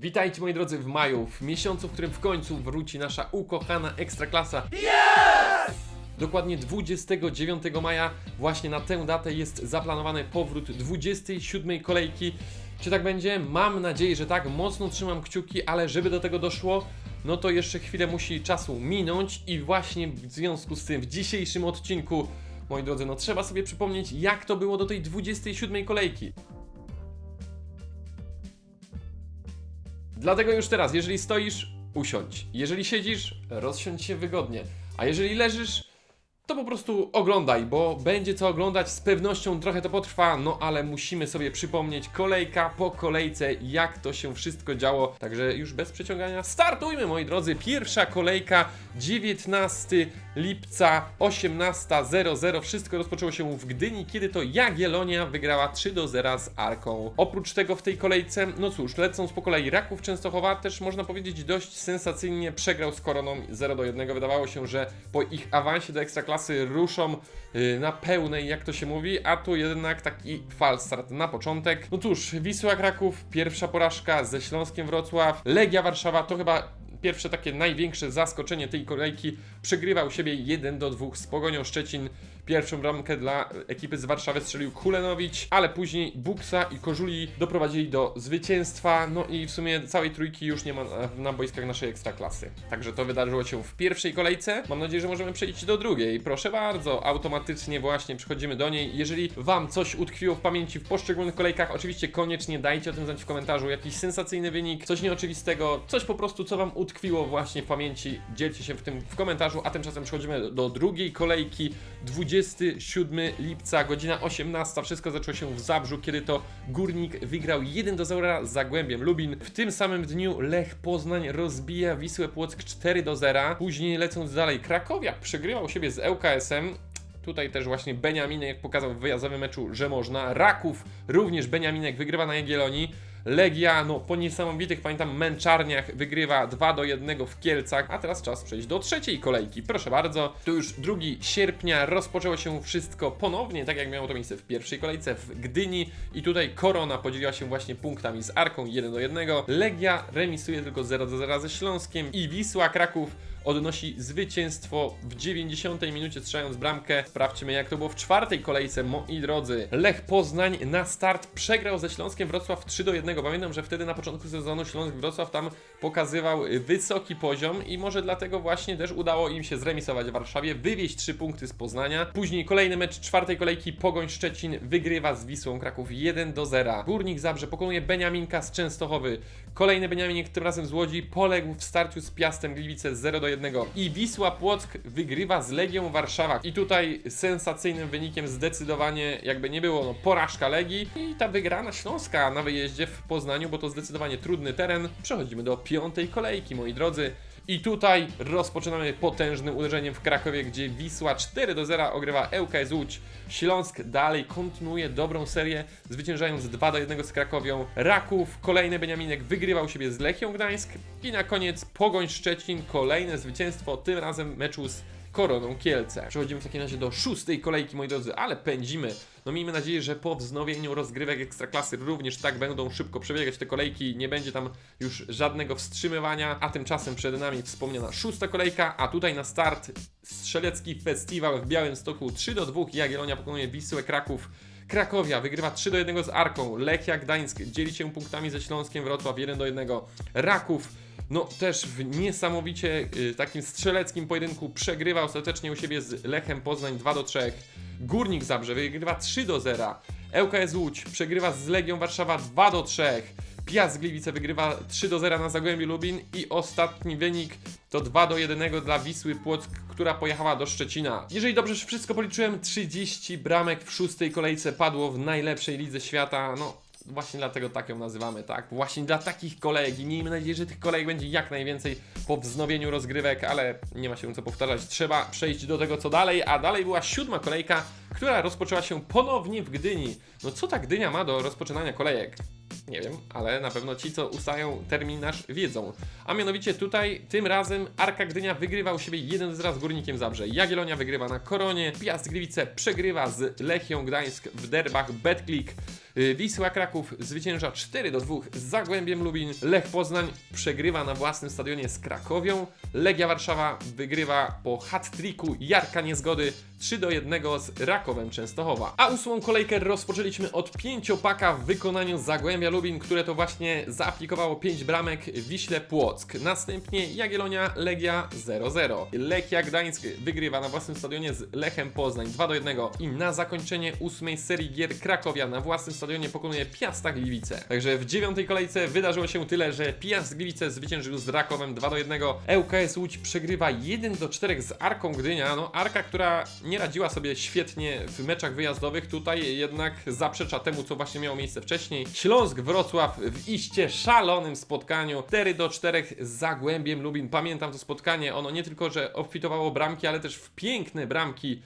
Witajcie moi drodzy w maju, w miesiącu, w którym w końcu wróci nasza ukochana Ekstraklasa. Dokładnie 29 maja, właśnie na tę datę jest zaplanowany powrót 27 kolejki. Czy tak będzie? Mam nadzieję, że tak. Mocno trzymam kciuki, ale żeby do tego doszło, no to jeszcze chwilę musi czasu minąć i właśnie w związku z tym w dzisiejszym odcinku, moi drodzy, no trzeba sobie przypomnieć, jak to było do tej 27 kolejki. Dlatego już teraz, jeżeli stoisz, usiądź. Jeżeli siedzisz, rozsiądź się wygodnie. A jeżeli leżysz, to po prostu oglądaj, bo będzie co oglądać. Z pewnością trochę to potrwa, no ale musimy sobie przypomnieć kolejka po kolejce, jak to się wszystko działo. Także już bez przeciągania, startujmy moi drodzy. Pierwsza kolejka 19 lipca 18.00. Wszystko rozpoczęło się w Gdyni, kiedy to Jagiellonia wygrała 3 do 0 z Arką. Oprócz tego w tej kolejce, no cóż, lecąc po kolei Raków Częstochowa, też można powiedzieć dość sensacyjnie przegrał z Koroną 0 do 1. Wydawało się, że po ich awansie do Ekstraklasy ruszą yy, na pełnej, jak to się mówi, a tu jednak taki fal start na początek. No cóż, Wisła Kraków, pierwsza porażka ze Śląskiem Wrocław, Legia Warszawa to chyba pierwsze takie największe zaskoczenie tej kolejki przegrywał siebie 1 do 2 z Pogonią Szczecin. Pierwszą bramkę dla ekipy z Warszawy strzelił Kulenowicz, ale później Buksa i Kożuli doprowadzili do zwycięstwa. No i w sumie całej trójki już nie ma na, boiskach naszej ekstraklasy. Także to wydarzyło się w pierwszej kolejce. Mam nadzieję, że możemy przejść do drugiej. Proszę bardzo, automatycznie właśnie przechodzimy do niej. Jeżeli Wam coś utkwiło w pamięci w poszczególnych kolejkach, oczywiście koniecznie dajcie o tym znać w komentarzu. Jakiś sensacyjny wynik, coś nieoczywistego, coś po prostu, co Wam utkwiło właśnie w pamięci. Dzielcie się w tym w komentarzu, a tymczasem przechodzimy do drugiej kolejki. 27 lipca, godzina 18. Wszystko zaczęło się w Zabrzu, kiedy to Górnik wygrał 1 do 0 z Zagłębiem Lubin. W tym samym dniu Lech Poznań rozbija Wisłę Płock 4 do 0. Później lecąc dalej, Krakowia przegrywał siebie z ŁKS-em. Tutaj też właśnie Beniaminek pokazał w wyjazdowym meczu, że można. Raków również Beniaminek wygrywa na Jagiellonii. Legia, no po niesamowitych, pamiętam, męczarniach wygrywa 2 do 1 w Kielcach, a teraz czas przejść do trzeciej kolejki. Proszę bardzo, tu już 2 sierpnia rozpoczęło się wszystko ponownie, tak jak miało to miejsce w pierwszej kolejce w Gdyni i tutaj Korona podzieliła się właśnie punktami z Arką 1 do 1. Legia remisuje tylko 0 do 0 ze Śląskiem i Wisła Kraków odnosi zwycięstwo w 90 minucie strzelając bramkę. Sprawdźmy jak to było w czwartej kolejce, moi drodzy. Lech Poznań na start przegrał ze Śląskiem Wrocław 3 do 1. Pamiętam, że wtedy na początku sezonu Śląsk Wrocław tam pokazywał wysoki poziom i może dlatego właśnie też udało im się zremisować w Warszawie, wywieźć 3 punkty z Poznania. Później kolejny mecz czwartej kolejki Pogoń Szczecin wygrywa z Wisłą Kraków 1 do 0. Górnik Zabrze pokonuje Beniaminka z Częstochowy. Kolejny Beniaminek tym razem z Łodzi poległ w starciu z Piastem Gliwice 0 do 1. I Wisła Płock wygrywa z Legią Warszawa. I tutaj sensacyjnym wynikiem zdecydowanie jakby nie było no, porażka Legii i ta wygrana Śląska na wyjeździe w Poznaniu, bo to zdecydowanie trudny teren. Przechodzimy do piątej kolejki, moi drodzy. I tutaj rozpoczynamy potężnym uderzeniem w Krakowie, gdzie Wisła 4 do 0 ogrywa ŁKS Łódź. Śląsk dalej kontynuuje dobrą serię, zwyciężając 2 do 1 z Krakowią. Raków, kolejny Beniaminek wygrywał siebie z Lechią Gdańsk. I na koniec Pogoń Szczecin, kolejne zwycięstwo, tym razem meczu z Koroną Kielce. Przechodzimy w takim razie do szóstej kolejki, moi drodzy, ale pędzimy. No miejmy nadzieję, że po wznowieniu rozgrywek Ekstraklasy również tak będą szybko przebiegać te kolejki, nie będzie tam już żadnego wstrzymywania, a tymczasem przed nami wspomniana szósta kolejka, a tutaj na start strzelecki festiwal w Białymstoku 3 do 2 Jagiellonia pokonuje Wisłę Kraków. Krakowia wygrywa 3 do 1 z Arką, Lechia Gdańsk dzieli się punktami ze Śląskiem Wrocław 1 do 1, Raków no też w niesamowicie y, takim strzeleckim pojedynku przegrywa ostatecznie u siebie z Lechem Poznań 2 do 3. Górnik Zabrze wygrywa 3 do 0. ŁKS Łódź przegrywa z Legią Warszawa 2 do 3. Piast Gliwice wygrywa 3 do 0 na Zagłębiu Lubin i ostatni wynik to 2 do 1 dla Wisły Płock, która pojechała do Szczecina. Jeżeli dobrze wszystko policzyłem, 30 bramek w szóstej kolejce padło w najlepszej lidze świata. No, Właśnie dlatego tak ją nazywamy, tak? Właśnie dla takich kolejek i miejmy nadzieję, że tych kolejek będzie jak najwięcej po wznowieniu rozgrywek, ale nie ma się co powtarzać. Trzeba przejść do tego, co dalej, a dalej była siódma kolejka, która rozpoczęła się ponownie w Gdyni. No co ta Gdynia ma do rozpoczynania kolejek? Nie wiem, ale na pewno ci, co ustają terminarz, wiedzą. A mianowicie tutaj, tym razem Arka Gdynia wygrywa u siebie jeden z raz Górnikiem Zabrze. Jagiellonia wygrywa na Koronie, Piast Gliwice przegrywa z Lechią Gdańsk w derbach Betclick. Y, Wisła Kraków zwycięża 4 do 2 z Zagłębiem Lubin. Lech Poznań przegrywa na własnym stadionie z Krakowią. Legia Warszawa wygrywa po hat-tricku Jarka Niezgody 3 do 1 z Rakowem Częstochowa. A ósmą kolejkę rozpoczęliśmy od pięciopaka w wykonaniu Zagłębia Lubin, które to właśnie zaaplikowało 5 bramek Wiśle Płock. Następnie Jagiellonia Legia 0-0. Lechia Gdańsk wygrywa na własnym stadionie z Lechem Poznań 2 do 1 i na zakończenie ósmej serii gier Krakowia na własnym stadionie pokonuje Piasta Gliwice. Także w dziewiątej kolejce wydarzyło się tyle, że Piast Gliwice zwyciężył z Rakowem 2 do 1. ŁKS Łódź przegrywa 1 do 4 z Arką Gdynia. No Arka, która nie radziła sobie świetnie w meczach wyjazdowych, tutaj jednak zaprzecza temu, co właśnie miało miejsce wcześniej. Śląsk Wrocław w iście szalonym spotkaniu 4 do 4 z Zagłębiem Lubin. Pamiętam to spotkanie, ono nie tylko, że obfitowało bramki, ale też w piękne bramki.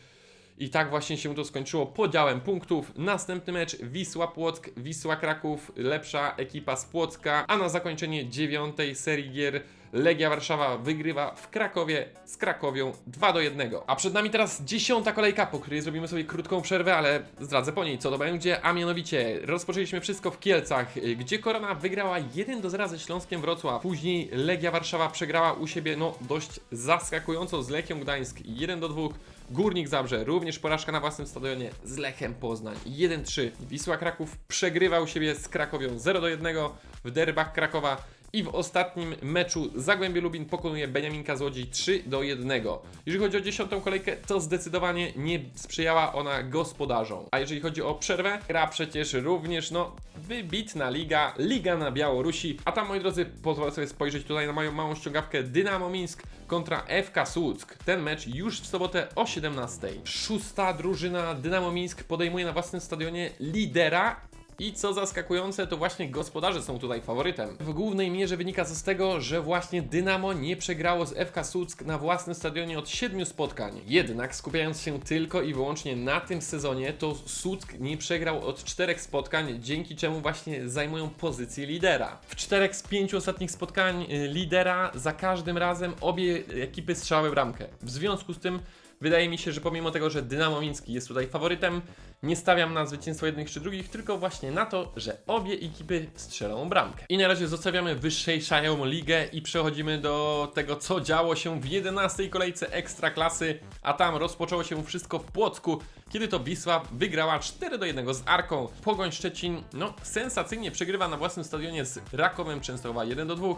I tak właśnie się to skończyło podziałem punktów. Następny mecz Wisła Płock, Wisła Kraków, lepsza ekipa z Płocka, a na zakończenie dziewiątej serii gier Legia Warszawa wygrywa w Krakowie z Krakowią 2 do 1. A przed nami teraz dziesiąta kolejka, po której zrobimy sobie krótką przerwę, ale zdradzę po niej co to będzie, a mianowicie rozpoczęliśmy wszystko w Kielcach, gdzie Korona wygrała 1 do 0 ze Śląskiem Wrocław. Później Legia Warszawa przegrała u siebie no dość zaskakująco z Lechią Gdańsk 1 do 2. Górnik Zabrze, również porażka na własnym stadionie z Lechem Poznań 1-3. Wisła Kraków przegrywa u siebie z Krakowią 0-1 w derbach Krakowa i w ostatnim meczu Zagłębie Lubin pokonuje Beniaminka z Łodzi 3 do 1. Jeżeli chodzi o dziesiątą kolejkę, to zdecydowanie nie sprzyjała ona gospodarzom. A jeżeli chodzi o przerwę, gra przecież również, no, wybitna liga, liga na Białorusi. A tam, moi drodzy, pozwolę sobie spojrzeć tutaj na moją małą ściągawkę Dynamo Mińsk kontra FK Słuck. Ten mecz już w sobotę o 17. Szósta drużyna Dynamo Mińsk podejmuje na własnym stadionie lidera i co zaskakujące, to właśnie gospodarze są tutaj faworytem. W głównej mierze wynika to z tego, że właśnie Dynamo nie przegrało z FK Słuck na własnym stadionie od 7 spotkań. Jednak skupiając się tylko i wyłącznie na tym sezonie, to Słuck nie przegrał od 4 spotkań, dzięki czemu właśnie zajmują pozycję lidera. W 4 z 5 ostatnich spotkań y, lidera za każdym razem obie ekipy strzały bramkę. W związku z tym Wydaje mi się, że pomimo tego, że Dynamo Miński jest tutaj faworytem, nie stawiam na zwycięstwo jednych czy drugich, tylko właśnie na to, że obie ekipy strzelą bramkę. I na razie zostawiamy wyższejszają ligę i przechodzimy do tego, co działo się w 11 kolejce Ekstraklasy, a tam rozpoczęło się wszystko w Płocku, kiedy to Wisła wygrała 4 do 1 z Arką. Pogoń Szczecin, no sensacyjnie przegrywa na własnym stadionie z Rakowem Częstochowa 1 do 2.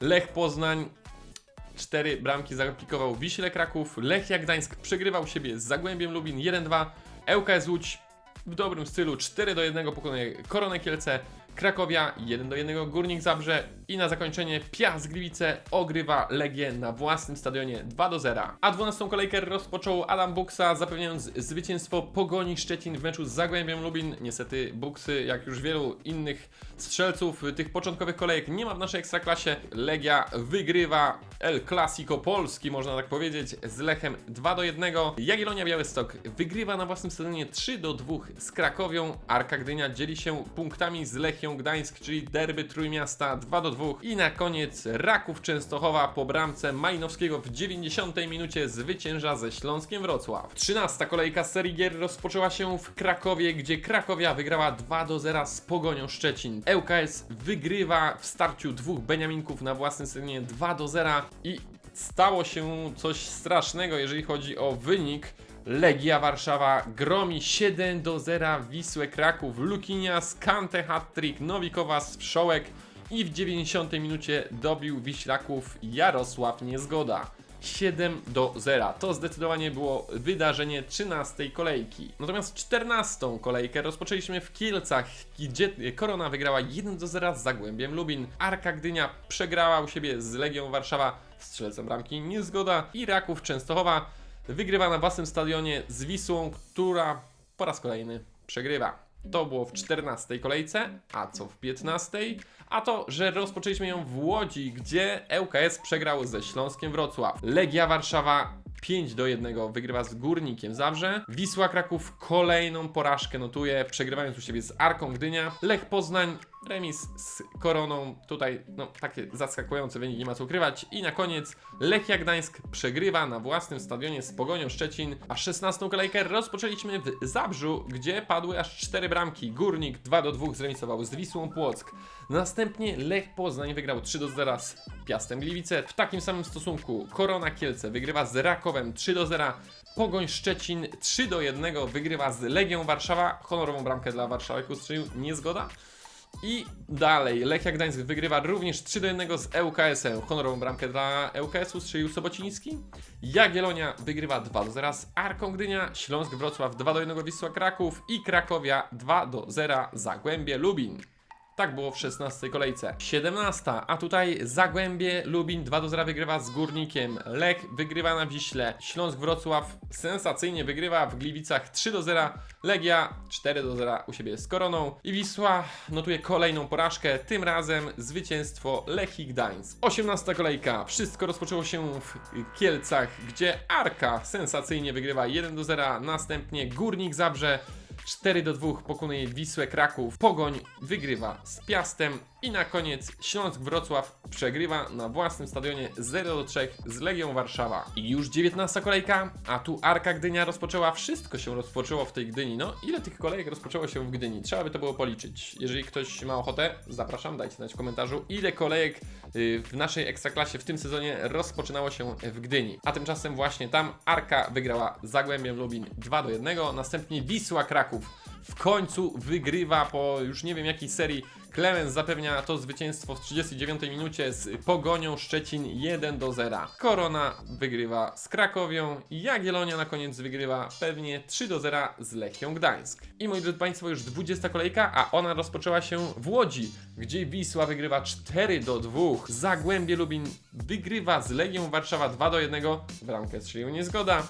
Lech Poznań Cztery bramki zaaplikował Wiśle Kraków, Lechia Gdańsk przegrywał siebie z Zagłębiem Lubin 1-2, ŁKS Łódź w dobrym stylu 4-1 pokonuje Koronę Kielce, Krakowia 1-1 Górnik Zabrze i na zakończenie Piast Gliwice ogrywa Legię na własnym stadionie 2-0. A 12 kolejkę rozpoczął Adam Buksa zapewniając zwycięstwo Pogoni Szczecin w meczu z Zagłębiem Lubin. Niestety Buksy, jak już wielu innych strzelców tych początkowych kolejek nie ma w naszej Ekstraklasie. Legia wygrywa El Clasico Polski, można tak powiedzieć, z Lechem 2 do 1. Jagiellonia Białystok wygrywa na własnym stadionie 3 do 2 z Krakowią. Arka Gdynia dzieli się punktami z Lechią Gdańsk, czyli derby Trójmiasta 2 do 2. I na koniec Raków Częstochowa po bramce Majnowskiego w 90 minucie zwycięża ze Śląskiem Wrocław. 13 kolejka serii gier rozpoczęła się w Krakowie, gdzie Krakowia wygrała 2 do 0 z Pogonią Szczecin. ŁKS wygrywa w starciu dwóch Beniaminków na własnym stadionie 2 do 0 i stało się coś strasznego, jeżeli chodzi o wynik. Legia Warszawa gromi 7 do 0 Wisłę Kraków, Lukinia, Skante hat-trick, Nowikowa, Wszołek i w 90 minucie dobił Wiślaków Jarosław Niezgoda. 7 do 0. To zdecydowanie było wydarzenie 13 kolejki. Natomiast 14 kolejkę rozpoczęliśmy w Kielcach, gdzie Korona wygrała 1 do 0 z Zagłębiem Lubin. Arka Gdynia przegrała u siebie z Legią Warszawa, strzelcem bramki Niezgoda i Raków Częstochowa wygrywa na własnym stadionie z Wisłą, która po raz kolejny przegrywa. To było w 14 kolejce, a co w 15? A to, że rozpoczęliśmy ją w Łodzi, gdzie ŁKS przegrał ze Śląskiem Wrocław. Legia Warszawa 5 do 1 wygrywa z Górnikiem Zabrze. Wisła Kraków kolejną porażkę notuje, przegrywając u siebie z Arką Gdynia. Lech Poznań remis z Koroną. Tutaj no, takie zaskakujące wyniki, nie ma co ukrywać. I na koniec Lechia Gdańsk przegrywa na własnym stadionie z Pogonią Szczecin, a 16 kolejkę rozpoczęliśmy w Zabrzu, gdzie padły aż 4 bramki. Górnik 2 do 2 zremisował z Wisłą Płock. Następnie Lech Poznań wygrał 3 do 0 z Piastem Gliwice. W takim samym stosunku Korona Kielce wygrywa z Rakowem 3 do 0. Pogoń Szczecin 3 do 1 wygrywa z Legią Warszawa. Honorową bramkę dla Warszawy ustrzelił niezgoda. I dalej, Lechia Gdańsk wygrywa również 3 do 1 z ŁKS-em. Honorową bramkę dla ŁKS-u strzelił Sobociński. Jagiellonia wygrywa 2 do 0 z Arką Gdynia. Śląsk Wrocław 2 do 1 Wisła Kraków. I Krakowia 2 do 0 Zagłębie Lubin. Tak było w 16 kolejce. 17, a tutaj Zagłębie Lubin 2 do 0 wygrywa z Górnikiem. Lech wygrywa na Wiśle. Śląsk Wrocław sensacyjnie wygrywa w Gliwicach 3 do 0. Legia 4 do 0 u siebie z Koroną. I Wisła notuje kolejną porażkę, tym razem zwycięstwo Lechii Gdańsk. 18 kolejka. Wszystko rozpoczęło się w Kielcach, gdzie Arka sensacyjnie wygrywa 1 do 0. Następnie Górnik Zabrze 4 do 2 pokonuje Wisłę Kraków. Pogoń wygrywa z Piastem. I na koniec Śląsk Wrocław przegrywa na własnym stadionie 0 do 3 z Legią Warszawa. I już 19 kolejka, a tu Arka Gdynia rozpoczęła. Wszystko się rozpoczęło w tej Gdyni. No, ile tych kolejek rozpoczęło się w Gdyni? Trzeba by to było policzyć. Jeżeli ktoś ma ochotę, zapraszam, dajcie znać w komentarzu, ile kolejek y, w naszej ekstraklasie w tym sezonie rozpoczynało się w Gdyni. A tymczasem właśnie tam Arka wygrała Zagłębiem Lubin 2 do 1, następnie Wisła Kraków w końcu wygrywa po już nie wiem jakiej serii. Klemens zapewnia to zwycięstwo w 39 minucie z Pogonią Szczecin 1 do 0. Korona wygrywa z Krakowią Jagiellonia na koniec wygrywa pewnie 3 do 0 z Lechią Gdańsk. I moi drodzy Państwo, już 20 kolejka, a ona rozpoczęła się w Łodzi, gdzie Wisła wygrywa 4 do 2. Zagłębie Lubin wygrywa z Legią Warszawa 2 do 1. Bramkę strzelił niezgoda.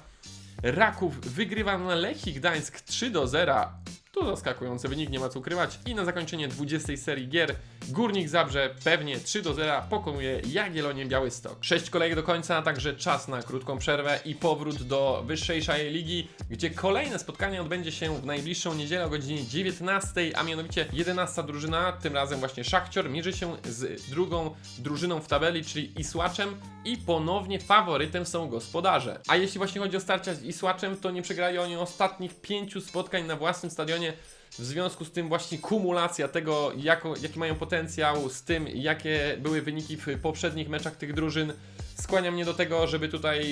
Raków wygrywa na Lechii Gdańsk 3 do 0. To zaskakujący wynik, nie ma co ukrywać. I na zakończenie 20 serii gier Górnik Zabrze pewnie 3 do 0 pokonuje Jagiellonię Białystok. 6 kolejek do końca, a także czas na krótką przerwę i powrót do wyższej szajej ligi, gdzie kolejne spotkanie odbędzie się w najbliższą niedzielę o godzinie 19, a mianowicie 11 drużyna, tym razem właśnie Szachcior, mierzy się z drugą drużyną w tabeli, czyli Isłaczem i ponownie faworytem są gospodarze. A jeśli właśnie chodzi o starcia z Isłaczem, to nie przegrali oni ostatnich pięciu spotkań na własnym stadionie. W związku z tym właśnie kumulacja tego, jako, jaki mają potencjał, z tym, jakie były wyniki w poprzednich meczach tych drużyn, skłania mnie do tego, żeby tutaj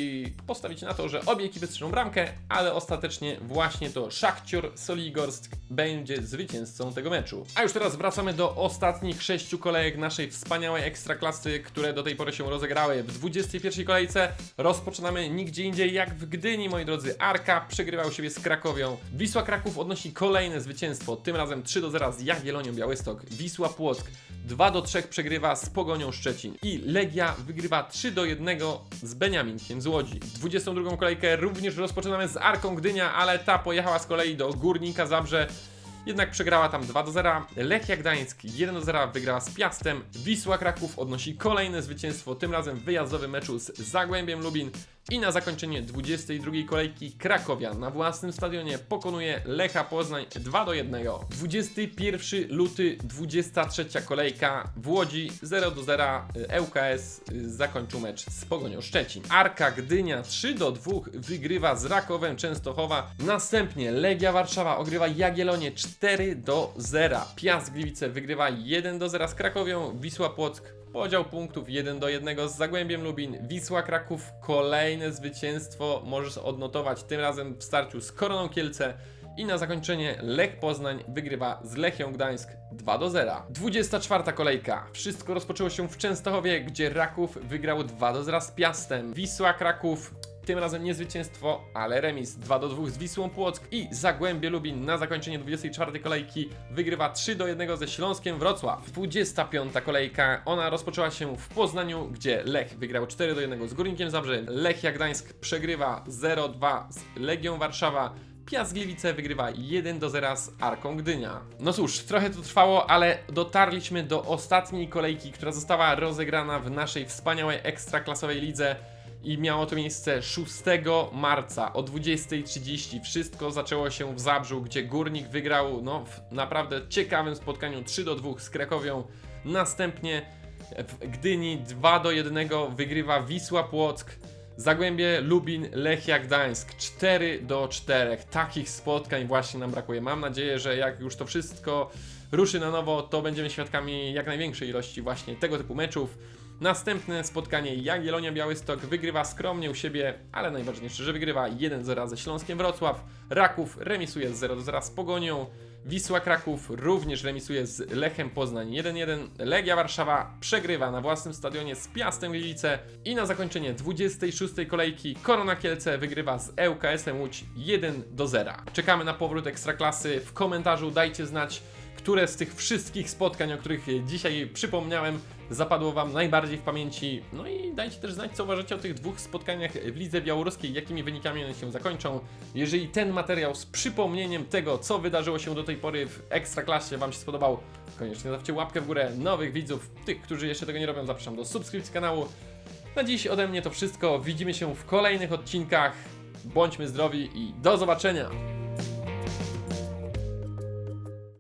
postawić na to, że obie ekipy strzelą bramkę, ale ostatecznie właśnie to Szachcior Soligorsk będzie zwycięzcą tego meczu. A już teraz wracamy do ostatnich sześciu kolejek naszej wspaniałej ekstraklasy, które do tej pory się rozegrały. W 21 kolejce rozpoczynamy nigdzie indziej jak w Gdyni, moi drodzy. Arka przegrywa u siebie z Krakowią. Wisła Kraków odnosi kolejne zwycięstwo, tym razem 3 do 0 z Jagiellonią Białystok. Wisła Płock 2 do 3 przegrywa z Pogonią Szczecin. I Legia wygrywa 3 do 1 z Beniaminkiem z Łodzi. 22 kolejkę również rozpoczynamy z Arką Gdynia, ale ta pojechała z kolei do Górnika Zabrze. Jednak przegrała tam 2 do 0. Lechia Gdańsk 1 do 0 wygrała z Piastem. Wisła Kraków odnosi kolejne zwycięstwo, tym razem w wyjazdowym meczu z Zagłębiem Lubin. I na zakończenie 22 kolejki Krakowia na własnym stadionie pokonuje Lecha Poznań 2 do 1. 21 luty, 23 kolejka w Łodzi 0 do 0. ŁKS zakończył mecz z Pogonią Szczecin. Arka Gdynia 3 do 2 wygrywa z Rakowem Częstochowa. Następnie Legia Warszawa ogrywa Jagiellonię 4 do 0. Piast Gliwice wygrywa 1 do 0 z Krakowią. Wisła Płock Podział punktów 1 do 1 z Zagłębiem Lubin. Wisła Kraków kolejne zwycięstwo możesz odnotować tym razem w starciu z Koroną Kielce. I na zakończenie Lech Poznań wygrywa z Lechią Gdańsk 2 do 0. 24 kolejka. Wszystko rozpoczęło się w Częstochowie, gdzie Raków wygrał 2 do 0 z Piastem. Wisła Kraków tym razem nie zwycięstwo, ale remis 2 do 2 z Wisłą Płock i Zagłębie Lubin na zakończenie 24 kolejki wygrywa 3 do 1 ze Śląskiem Wrocław. 25 kolejka, ona rozpoczęła się w Poznaniu, gdzie Lech wygrał 4 do 1 z Górnikiem Zabrze. Lechia Gdańsk przegrywa 0-2 z Legią Warszawa. Piast Gliwice wygrywa 1 do 0 z Arką Gdynia. No cóż, trochę to trwało, ale dotarliśmy do ostatniej kolejki, która została rozegrana w naszej wspaniałej ekstraklasowej lidze. I miało to miejsce 6 marca o 20.30. Wszystko zaczęło się w Zabrzu, gdzie Górnik wygrał no, w naprawdę ciekawym spotkaniu 3 do 2 z Krakowią. Następnie w Gdyni 2 do 1 wygrywa Wisła Płock. Zagłębie, Lubin, Lechia Gdańsk 4 do 4. Takich spotkań właśnie nam brakuje. Mam nadzieję, że jak już to wszystko ruszy na nowo, to będziemy świadkami jak największej ilości właśnie tego typu meczów. Następne spotkanie Jagiellonia Białystok wygrywa skromnie u siebie, ale najważniejsze, że wygrywa 1-0 ze Śląskiem Wrocław. Raków remisuje z 0-0 z Pogonią. Wisła Kraków również remisuje z Lechem Poznań 1-1. Legia Warszawa przegrywa na własnym stadionie z Piastem Gliwice. I na zakończenie 26. kolejki Korona Kielce wygrywa z ŁKS-em Łódź 1-0. Czekamy na powrót Ekstraklasy. W komentarzu dajcie znać, które z tych wszystkich spotkań, o których dzisiaj przypomniałem, zapadło Wam najbardziej w pamięci. No i dajcie też znać, co uważacie o tych dwóch spotkaniach w Lidze Białoruskiej, jakimi wynikami one się zakończą. Jeżeli ten materiał z przypomnieniem tego, co wydarzyło się do tej pory w Ekstraklasie Wam się spodobał, koniecznie zostawcie łapkę w górę. Nowych widzów, tych, którzy jeszcze tego nie robią, zapraszam do subskrypcji kanału. Na dziś ode mnie to wszystko. Widzimy się w kolejnych odcinkach. Bądźmy zdrowi i do zobaczenia!